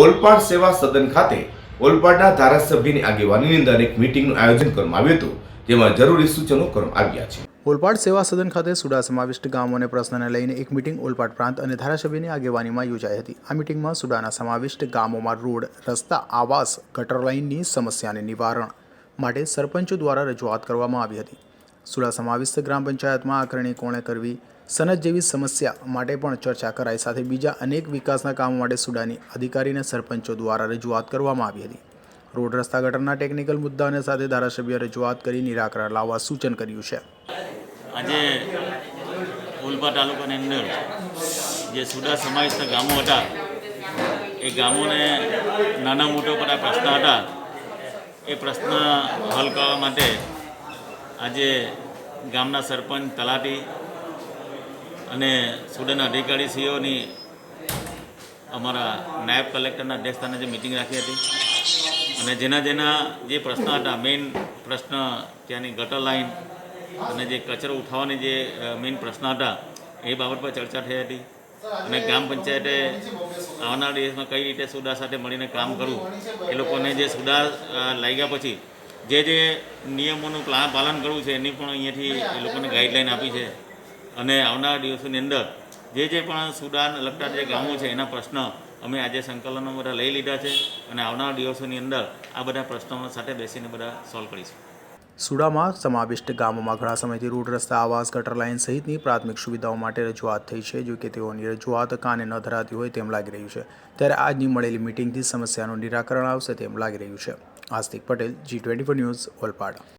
ઓલપાડ સેવા સદન ખાતે ઓલપાડના ધારાસભ્યની આગેવાનીની અંદર એક મિટિંગનું આયોજન કરવામાં આવ્યું હતું, જેમાં જરૂરી સૂચનો કરવામાં આવ્યા છે. ઓલપાડ સેવા સદન ખાતે સુડા સમાવિષ્ટ ગામોને પ્રશ્નને લઈને એક મિટિંગ ઓલપાડ પ્રાંત અને ધારાસભ્યની આગેવાનીમાં યોજાઈ હતી. આ મીટિંગમાં સુડાના સમાવિષ્ટ ગામોમાં રોડ, રસ્તા, આવાસ, ગટર લાઇનની સમસ્યાને નિવારણ માટે સરપંચો દ્વારા રજૂઆત કરવામાં આવી હતી. સુડા સમાવિષ્ટ ગ્રામ પંચાયતમાં આકારણી કોણે કરવી સનદ જેવી સમસ્યા માટે પણ ચર્ચા કરાઈ. સાથે બીજા અનેક વિકાસના કામો માટે સુડાની અધિકારીને સરપંચો દ્વારા રજૂઆત કરવામાં આવી હતી. રોડ રસ્તા ગટરના ટેકનિકલ મુદ્દાને સાથે ધારાસભ્ય રજૂઆત કરી નિરાકરણ લાવવા સૂચન કર્યું છે. આજે ઉલપા તાલુકાની અંદર જે સુડા સમાવિષ્ટ ગામો હતા, એ ગામોને નાના મોટા બધા પ્રશ્ન હતા. એ પ્રશ્ન હલ કરવા માટે આજે ગામના સરપંચ તલાટી અને સુડાના અધિકારીશ્રીઓની અમારા નાયબ કલેક્ટરના અધ્યક્ષસ્થાને જે મિટિંગ રાખી હતી. અને જેના જેના જે પ્રશ્ન હતા મેઇન પ્રશ્ન ત્યાંની ગટર લાઈન અને જે કચરો ઉઠાવવાની જે મેઇન પ્રશ્ન હતા, એ બાબત પર ચર્ચા થઈ હતી. અને ગ્રામ પંચાયતે આવનાર દિવસમાં કઈ રીતે સુડા સાથે મળીને કામ કરવું, એ લોકોને જે સુડા લાગ્યા પછી જે જે નિયમોનું પાલન કરવું છે, એની પણ અહીંયાથી એ લોકોને ગાઈડલાઈન આપી છે. અને આવનાર દિવસોની અંદર જે જે પણ સુડાન લગતા જે ગામો છે, એના પ્રશ્ન અમે આજે સંકલનો બધા લઈ લીધા છે અને આવનાર દિવસોની અંદર આ બધા પ્રશ્નો સાથે બેસીને બધા સોલ્વ કરીશું. સુડામાં સમાવિષ્ટ ગામોમાં ઘણા સમયથી રોડ રસ્તા, આવાસ, ગટર લાઇન સહિતની પ્રાથમિક સુવિધાઓ માટે રજૂઆત થઈ છે જો કે તેઓની રજૂઆત કાને ન ધરાતી હોય તેમ લાગી રહ્યું છે. ત્યારે આજની મળેલી મિટિંગથી સમસ્યાનું નિરાકરણ આવશે તેમ લાગી રહ્યું છે. Astik Patel G twenty news Olpad.